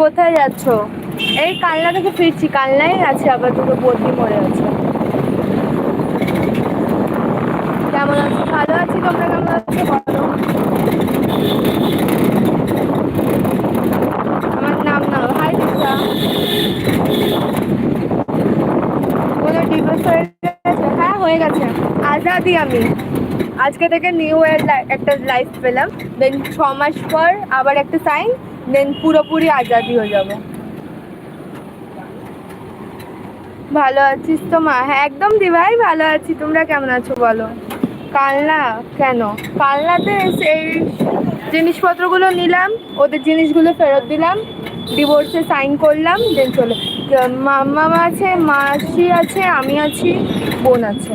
কোথায় যাচ্ছ? এই কালনা থেকে ফিরছি। কালনাই আছে, আবার দুটো বদলি মরে আছে। কেমন আছো? ভালো আছি তোমরা? কেমন আছো? বলো। আমার নাম নাও। হাই দিশা বলো ডিভোর্স হয়ে গেছে? হ্যাঁ হয়ে গেছে। আজাদি আমি। আজকে থেকে নিউ ইয়ার একটা লাইফ পেলাম। দেন ছ মাস পর আবার একটা সাইন দেন পুরোপুরি আজাদি হয়ে যাব। ভালো আছিস তো মা? হ্যাঁ একদম দিভাই ভালো আছি। তোমরা কেমন আছো বলো? কালনা কেন? কালনাতে সেই জিনিসপত্রগুলো নিলাম, ওদের জিনিসগুলো ফেরত দিলাম ডিভোর্সে সাইন করলাম দেন চলে মামা আছে, মাসি আছে, আমি আছি, বোন আছে।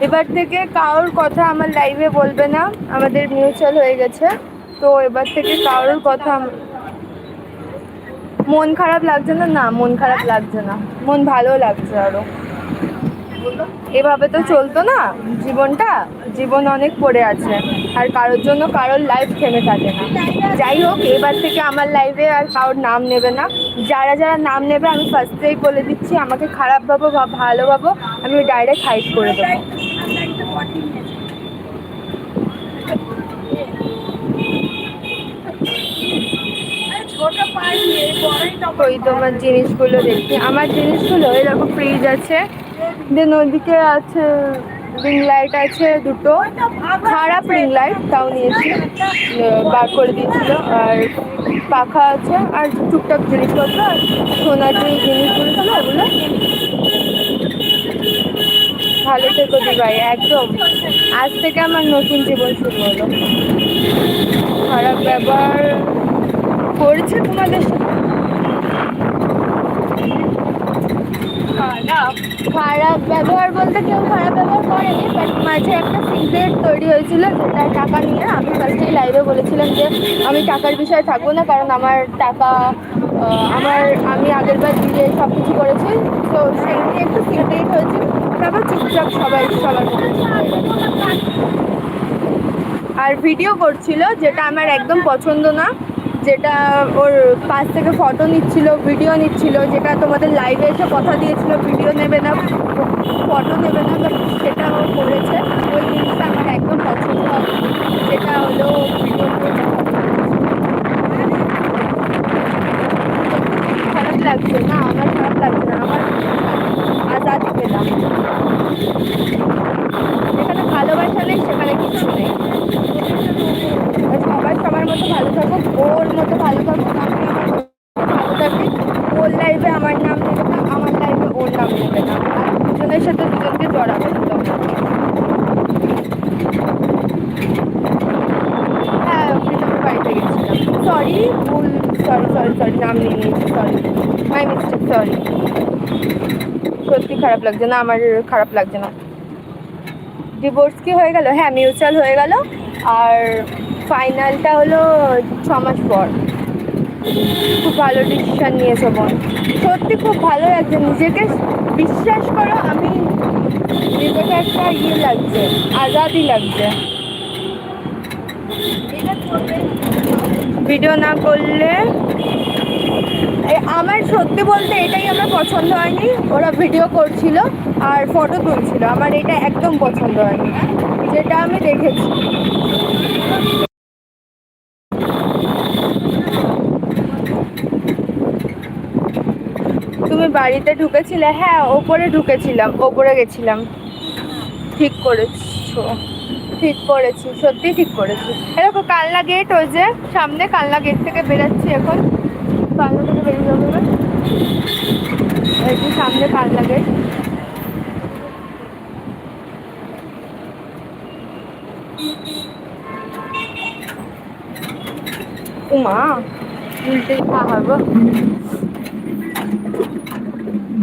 এবার থেকে কারোর কথা আমার লাইভে বলবে না, আমাদের মিউচুয়াল হয়ে গেছে। তো এবার থেকে কারোর কথা মন খারাপ লাগছে না? না, মন খারাপ লাগছে না। মন ভালো লাগছে আরও। এভাবে তো চলতো না জীবনটা? জীবন অনেক পড়ে আছে। আর কারোর জন্য কারোর লাইফ থেমে থাকে না। যাই হোক, এবার থেকে আমার লাইফে আর কারোর নাম নেবে না। যারা যারা নাম নেবে, আমি ফার্স্টেই বলে দিচ্ছি, আমাকে খারাপ ভাবো বা ভালো ভাবো, আমি ডাইরেক্ট হাইট করে দেবো। ওই তোমার জিনিসগুলো দেখি। আমার জিনিসগুলো এরকম ফ্রিজ আছে দেন ওদিকে আছে রিং লাইট আছে দুটো। খারাপ রিং লাইট তাও নিয়েছি। বার করে দিয়েছিল। আর পাখা আছে, আর টুকটাক জিনিসপত্র, আর সোনার যে জিনিসগুলো ছিল ওগুলো। ভালো থেকো ভাই একদম। আজ থেকে আমার নতুন জীবন শুরু হলো। খারাপ ব্যবহার করছে তোমাদের? খারাপ। খারাপ ব্যবহার বলতে কেউ খারাপ ব্যবহার করেনি বাট মাঝে একটা সিক্রেট তৈরি হয়েছিল যেটা টাকা নিয়ে আমি ফার্স্টেই লাইভে বলেছিলাম যে আমি টাকার বিষয়ে থাকব না, কারণ আমার টাকা আমার, আমি আগের বার দিয়ে সব কিছু করেছি, তো সেই নিয়ে একটু সিক্রেট হয়েছিল তারপর চুপচাপ সবাই সবার। আর ভিডিও করছিল যেটা আমার একদম পছন্দ না যেটা ওর পাশ থেকে ফটো নিচ্ছিল ভিডিও নিচ্ছিল, যেটা তোমাদের লাইভে এসে কথা দিয়েছিল ভিডিও নেবে না ফটো নেবে না সেটা ও করেছে। ওই জিনিসটা আমার একদম পছন্দ হয় যেটা হলো ভিডিও খারাপ লাগছে না, আমার খারাপ লাগছে না, আমার আজাদি পেলাম যেখানে ভালোবাসা নেই, সেখানে কিছু নেই। মতো ভালো থাকুক ওর মতো ভালো মতো ভালো থাকি। ওর লাইফে আমার নাম নেবে না, আমার লাইফে ওর নাম নেবে না। আর দুজনের সাথে দুজনকে জড়াবে হ্যাঁ বাড়িতে গেছিলাম। সরি ভুল সরি সরি সরি নাম নিয়ে নিয়েছি সরি মাই মিস্টেক সরি সত্যি খারাপ লাগছে না, আমার খারাপ লাগছে না। ডিভোর্স কি হয়ে গেল? হ্যাঁ মিউচুয়াল হয়ে গেল। আর ফাইনালটা হলো ছ মাস পর। খুব ভালো ডিসিশন নিয়েছে বোন সত্যি খুব ভালো লাগছে। নিজেকে বিশ্বাস করো, আমি নিজেকে একটা ইয়ে লাগছে আজাদি লাগছে। ভিডিও না করলে আমার সত্যি বলতে এটাই আমার পছন্দ হয়নি। ওরা ভিডিও করছিল আর ফটো তুলছিল। আমার এটা একদম পছন্দ হয়নি, যেটা আমি দেখেছি। তুমি বাড়িতে ঢুকেছিলে হ্যাঁ ওপরে ঢুকেছিলাম, ওপরে গেছিলাম। ঠিক করেছ, ঠিক করেছি, সত্যি ঠিক করেছি। এরকম কালনা গেট ওই যে, সামনে কালনা গেট থেকে বেরোচ্ছি এখন। কালনা থেকে বেরিয়ে যাব। এই সামনে কালনা গেট উমা, উল্টে খা হবে?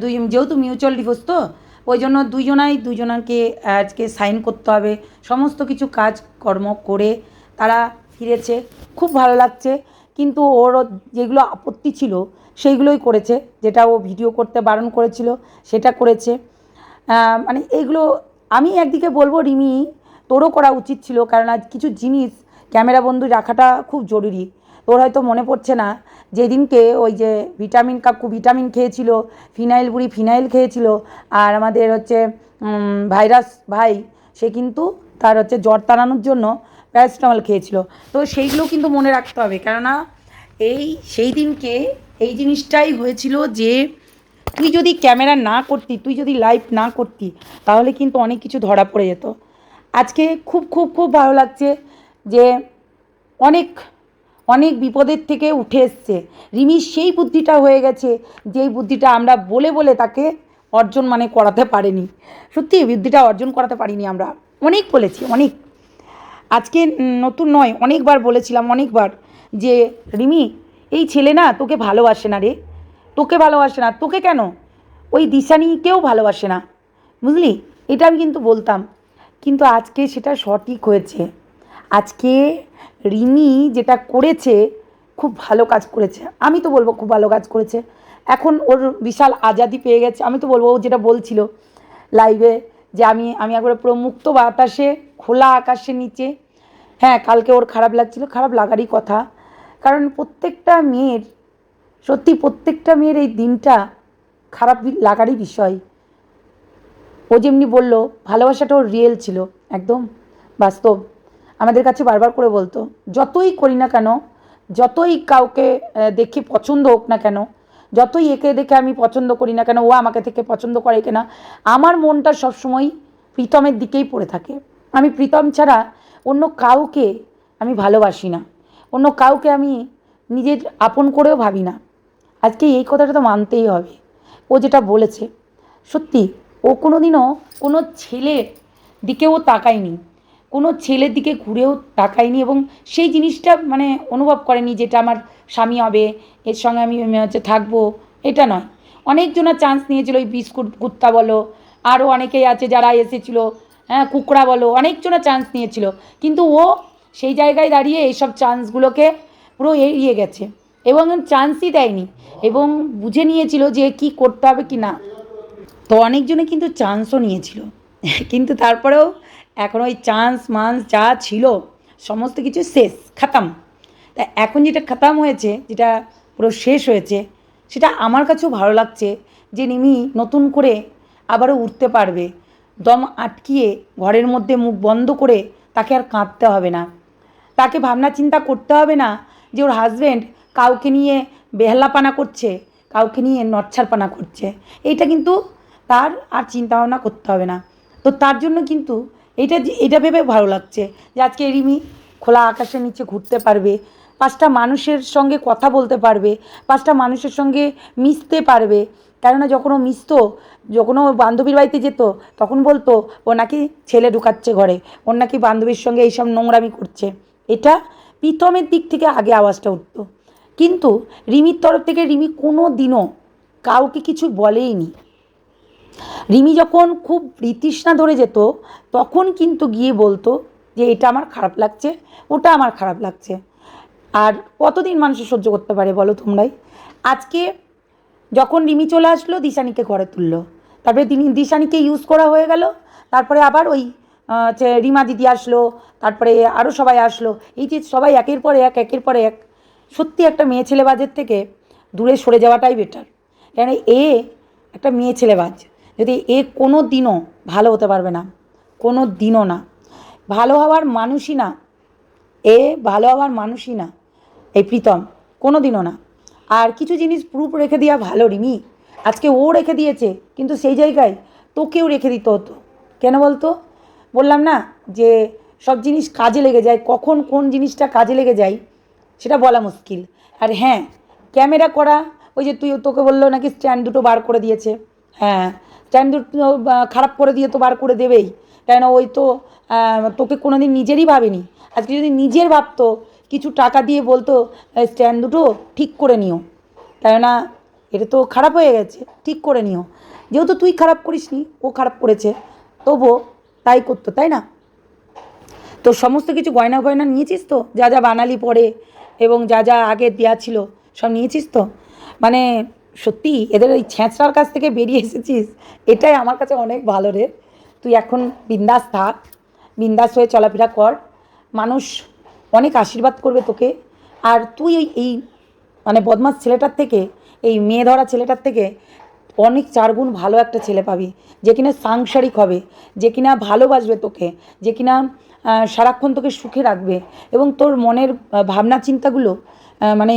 দুই যেহেতু মিউচুয়াল ডিভোর্স তো, ওই জন্য দুজনাই দুজনকে আজকে সাইন করতে হবে। সমস্ত কিছু কাজ কর্ম করে তারা ফিরেছে। খুব ভালো লাগছে। কিন্তু ওর যেগুলো আপত্তি ছিল, সেইগুলোই করেছে। যেটা ও ভিডিও করতে বারণ করেছিল, সেটা করেছে। মানে এইগুলো আমি একদিকে বলব, রিমি, তোরও করা উচিত ছিল। কারণ আজ কিছু জিনিস ক্যামেরা বন্দি রাখাটা খুব জরুরি। তোর হয়তো মনে পড়ছে না যেদিনকে ওই যে ভিটামিন কাকু ভিটামিন খেয়েছিল, ফিনাইল বুড়ি ফিনাইল খেয়েছিল, আর আমাদের হচ্ছে ভাইরাস ভাই, সে কিন্তু তার হচ্ছে জ্বর তাড়ানোর জন্য প্যারাসিটামল খেয়েছিল। তো সেইগুলো কিন্তু মনে রাখতে হবে, কেননা এই সেই দিনকে এই জিনিসটাই হয়েছিল যে তুই যদি ক্যামেরা না করতি, তুই যদি লাইভ না করতি, তাহলে কিন্তু অনেক কিছু ধরা পড়ে যেত। আজকে খুব খুব খুব ভালো লাগছে যে অনেক অনেক বিপদের থেকে উঠে এসছে। রিমির সেই বুদ্ধিটা হয়ে গেছে যেই বুদ্ধিটা আমরা বলে বলে তাকে অর্জন মানে করাতে পারিনি। সত্যি বুদ্ধিটা অর্জন করাতে পারিনি আমরা। অনেক বলেছি, অনেক। আজকে নতুন নয়, অনেকবার বলেছিলাম, অনেকবার যে, রিমি, এই ছেলে না তোকে ভালোবাসে না রে। তোকে ভালোবাসে না। তোকে কেন? ওই দিশানিকেও ভালোবাসে না। বুঝলি? এটা আমি কিন্তু বলতাম। কিন্তু আজকে সেটা সঠিক হয়েছে। আজকে রিমি যেটা করেছে খুব ভালো কাজ করেছে। আমি তো বলব খুব ভালো কাজ করেছে। এখন ওর বিশাল আজাদি পেয়ে গেছে। আমি তো বলব ও যেটা বলছিল লাইভে যে আমি আমি একবারে পুরো মুক্ত বাতাসে, খোলা আকাশের নিচে। হ্যাঁ কালকে ওর খারাপ লাগছিল। খারাপ লাগারই কথা। কারণ প্রত্যেকটা মেয়ের, সত্যি প্রত্যেকটা মেয়ের এই দিনটা খারাপ লাগারই বিষয়। ও যেমনি বলল ভালোবাসাটা ওর রিয়েল ছিল, একদম বাস্তব। আমাদের কাছে বারবার করে বলতো, যতই করি না কেন, যতই কাউকে দেখে পছন্দ হোক না কেন, যতই একে দেখে আমি পছন্দ করি না কেন, ও আমাকে থেকে পছন্দ করে কিনা, আমার মনটা সবসময় প্রীতমের দিকেই পড়ে থাকে। আমি প্রীতম ছাড়া অন্য কাউকে আমি ভালোবাসি না। অন্য কাউকে আমি নিজের আপন করেও ভাবি না। আজকে এই কথাটা তো মানতেই হবে। ও যেটা বলেছে, সত্যি, ও কোনো দিনও কোনো ছেলের দিকেও তাকায়নি। কোনো ছেলের দিকে ঘুরেও তাকায়নি এবং সেই জিনিসটা মানে অনুভব করেনি যেটা আমার স্বামী হবে, এর সঙ্গে আমি হচ্ছে থাকব, এটা নয়। অনেকজনা চান্স নিয়েছিল ওই বিস্কুট কুত্তা বলো আরও অনেকেই আছে যারা এসেছিল হ্যাঁ কুকড়া বলো, অনেকজনা চান্স নিয়েছিল। কিন্তু ও সেই জায়গায় দাঁড়িয়ে এইসব চান্সগুলোকে পুরো এড়িয়ে গেছে এবং চান্সই দেয়নি এবং বুঝে নিয়েছিল যে কি করতে হবে কি না। তো অনেকজনে কিন্তু চান্সও নিয়েছিল। কিন্তু তারপরেও এখন ওই চান্স মান্স যা ছিল, সমস্ত কিছু শেষ, খাতাম। তা এখন যেটা খাতাম হয়েছে, যেটা পুরো শেষ হয়েছে, সেটা আমার কাছেও ভালো লাগছে যে নিমি নতুন করে আবারও উঠতে পারবে। দম আটকিয়ে ঘরের মধ্যে মুখ বন্ধ করে তাকে আর কাঁদতে হবে না। তাকে ভাবনা চিন্তা করতে হবে না যে ওর হাজব্যান্ড কাউকে নিয়ে বেহালাপানা করছে, কাউকে নিয়ে নচ্ছারপানা করছে। এইটা কিন্তু তার আর চিন্তা ভাবনা করতে হবে না। তো তার জন্য কিন্তু এটা এটা ভেবে ভালো লাগছে যে আজকে রিমি খোলা আকাশের নিচে ঘুরতে পারবে, পাঁচটা মানুষের সঙ্গে কথা বলতে পারবে, পাঁচটা মানুষের সঙ্গে মিশতে পারবে। কেননা যখন ও মিশতো, যখন ও বান্ধবীর বাড়িতে যেত, তখন বলতো, ও নাকি ছেলে ঢুকাচ্ছে ঘরে, ওর নাকি বান্ধবীর সঙ্গে এইসব নোংরামি করছে। এটা প্রীতমের দিক থেকে আগে আওয়াজটা উঠতো। কিন্তু রিমির তরফ থেকে রিমি কোনো দিনও কাউকে কিছু বলেইনি। রিমি যখন খুব বিতৃষ্ণা ধরে যেত, তখন কিন্তু গিয়ে বলতো যে, এটা আমার খারাপ লাগছে, ওটা আমার খারাপ লাগছে। আর কতদিন মানুষের সহ্য করতে পারে বলো তোমরাই? আজকে যখন রিমি চলে আসলো, দিশানিকে ঘরে তুললো। তারপরে তিনি দিশানিকে ইউজ করা হয়ে গেল। তারপরে আবার ওই হচ্ছে রিমা দিদি আসলো, তারপরে আরও সবাই আসলো। এই যে সবাই একের পরে এক, একের পর এক, সত্যি একটা মেয়ে ছেলেবাজের থেকে দূরে সরে যাওয়াটাই বেটার কেন এ একটা মেয়ে ছেলেবাজ যদি এ কোনো দিনও ভালো হতে পারবে না, কোনো দিনও না। ভালো হওয়ার মানুষই না, এ ভালো হওয়ার মানুষই না, এই প্রীতম, কোনো দিনও না। আর কিছু জিনিস প্রুফ রেখে দেওয়া ভালো, রিমি। আজকে ও রেখে দিয়েছে, কিন্তু সেই জায়গায় তোকেও রেখে দিতে হতো। কেন বলতো? বললাম না যে সব জিনিস কাজে লেগে যায়, কখন কোন জিনিসটা কাজে লেগে যায়, সেটা বলা মুশকিল। আর হ্যাঁ ক্যামেরা করা, ওই যে তুই তোকে বলল নাকি স্ট্যান্ড দুটো বার করে দিয়েছে। হ্যাঁ দুটো খারাপ করে দিয়ে তো বার করে দেবেই? কেন ওই তো তোকে কোনো দিন নিজেরই ভাবেনি? আজকে যদি নিজের ভাবতো, কিছু টাকা দিয়ে বলতো স্ট্যান্ড দুটো ঠিক করে নিও। কেননা, এটা তো খারাপ হয়ে গেছে, ঠিক করে নিও। যেহেতু তুই খারাপ করিসনি, ও খারাপ করেছে, তবুও তাই করতো, তাই না? তো সমস্ত কিছু গয়না গয়না নিয়েছিস তো? যা যা বানালি পরে এবং যা যা আগে দেওয়া ছিল, সব নিয়েছিস তো? মানে সত্যি এদের ওই ছ্যাঁচড়ার কাছ থেকে বেরিয়ে এসেছিস, এটাই আমার কাছে অনেক ভালো রে। তুই এখন বিন্দাস থাক, বিন্দাস হয়ে চলাফেরা কর। মানুষ অনেক আশীর্বাদ করবে তোকে। আর তুই ওই, এই মানে বদমাস ছেলেটার থেকে, এই মেয়ে ধরা ছেলেটার থেকে অনেক চারগুণ ভালো একটা ছেলে পাবি, যে কিনা সাংসারিক হবে, যে কিনা ভালোবাসবে তোকে, যে কিনা সারাক্ষণ তোকে সুখে রাখবে। এবং তোর মনের ভাবনা চিন্তাগুলো মানে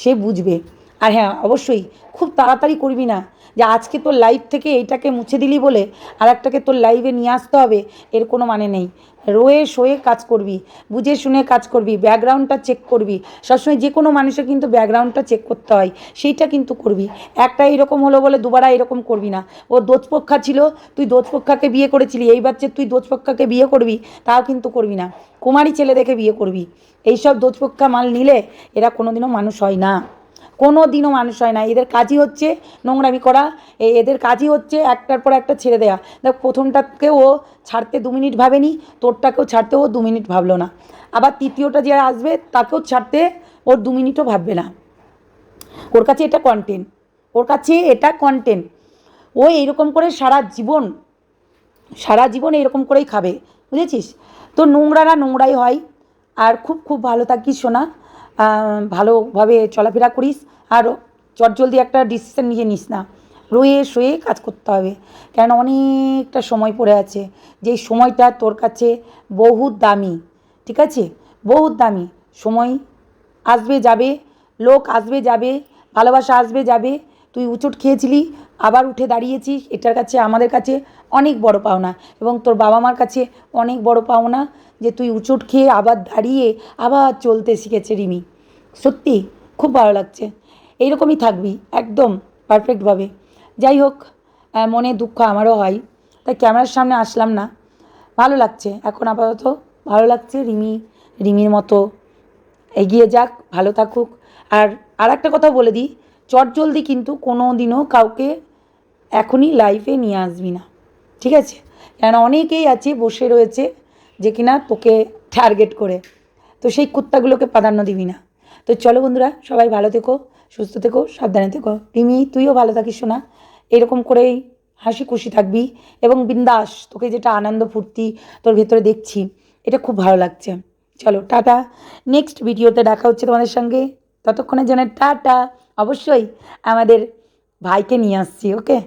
সে বুঝবে। আর হ্যাঁ অবশ্যই, খুব তাড়াতাড়ি করবি না। যে আজকে তোর লাইফ থেকে এইটাকে মুছে দিলি বলে আর একটাকে তোর লাইভে নিয়ে আসতে হবে, এর কোনো মানে নেই। রয়ে শোয়ে কাজ করবি, বুঝে শুনে কাজ করবি ব্যাকগ্রাউন্ডটা চেক করবি। সবসময় যে কোনো মানুষের কিন্তু ব্যাকগ্রাউন্ডটা চেক করতে হয়, সেইটা কিন্তু করবি। একটা এরকম হলো বলে দুবারা এরকম করবি না। ও দোজপক্ষা ছিল, তুই দোজপক্ষাকে বিয়ে করেছিলি এই বাচ্চা তুই দোজপক্ষাকে বিয়ে করবি, তাও কিন্তু করবি না। কুমারী ছেলে দেখে বিয়ে করবি। এইসব দোজপক্ষা মাল নিলে এরা কোনোদিনও মানুষ হয় না। কোনো দিনও মানুষ হয় না। এদের কাজই হচ্ছে নোংরামি করা এদের কাজই হচ্ছে একটার পর একটা ছেড়ে দেওয়া দেখ প্রথমটাকে ও ছাড়তে দু মিনিট ভাবেনি তোরটাকেও ছাড়তে ও দু মিনিট ভাবলো না। আবার তৃতীয়টা যে আসবে তাকেও ছাড়তে ওর দু মিনিটও ভাববে না। ওর কাছে এটা কন্টেন্ট ওর কাছে এটা কন্টেন্ট ও এইরকম করে সারা জীবন সারা জীবন এরকম করেই খাবে। বুঝেছিস? তো নোংরারা নোংরাই হয়। আর খুব খুব ভালো থাকিস শোনা আহ, ভালোভাবে চলাফেরা করিস আর চট জলদি একটা ডিসিশন নিয়ে নিস না। রয়ে শুয়ে কাজ করতে হবে। কেন অনেকটা সময় পড়ে আছে। যেই সময়টা তোর কাছে বহুত দামি, ঠিক আছে? বহুত দামি। সময় আসবে যাবে, লোক আসবে যাবে, ভালোবাসা আসবে যাবে তুই উচট খেয়েছিলি, আবার উঠে দাঁড়িয়েছিস, এটার কাছে, আমাদের কাছে অনেক বড় পাওনা এবং তোর বাবা মার কাছে অনেক বড় পাওনা যে তুই উচট খেয়ে আবার দাঁড়িয়ে আবার চলতে শিখেছে রিমি। সত্যি, খুব ভালো লাগছে। এইরকমই থাকবি, একদম পারফেক্টভাবে যাই হোক মনে দুঃখ আমারও হয়, তাই ক্যামেরার সামনে আসলাম না। ভালো লাগছে, এখন আপাতত ভালো লাগছে রিমি, রিমির মতো। এগিয়ে যাক, ভালো থাকুক। আর আর একটা কথা বলে দিই চটজলদি কিন্তু কোনো দিনও কাউকে এখনই লাইফে নিয়ে আসবি না। ঠিক আছে? কেন অনেকেই আছে বসে রয়েছে যে কিনা তোকে টার্গেট করে। তো সেই কুত্তাগুলোকে প্রাধান্য দিবি না। তো চলো বন্ধুরা, সবাই ভালো থেকো, সুস্থ থেকো, সাবধানে থেকো। রিমি, তুইও ভালো থাকিস শোনা এরকম করেই হাসি খুশি থাকবি এবং বিন্দাস তোকে যেটা আনন্দ, ফুর্তি তোর ভেতরে দেখছি, এটা খুব ভালো লাগছে। চলো, টাটা। নেক্সট ভিডিওতে দেখা হচ্ছে তোমাদের সঙ্গে। ততক্ষণের জন্য টাটা। অবশ্যই আমাদের ভাইকে নিয়ে আসছি ওকে?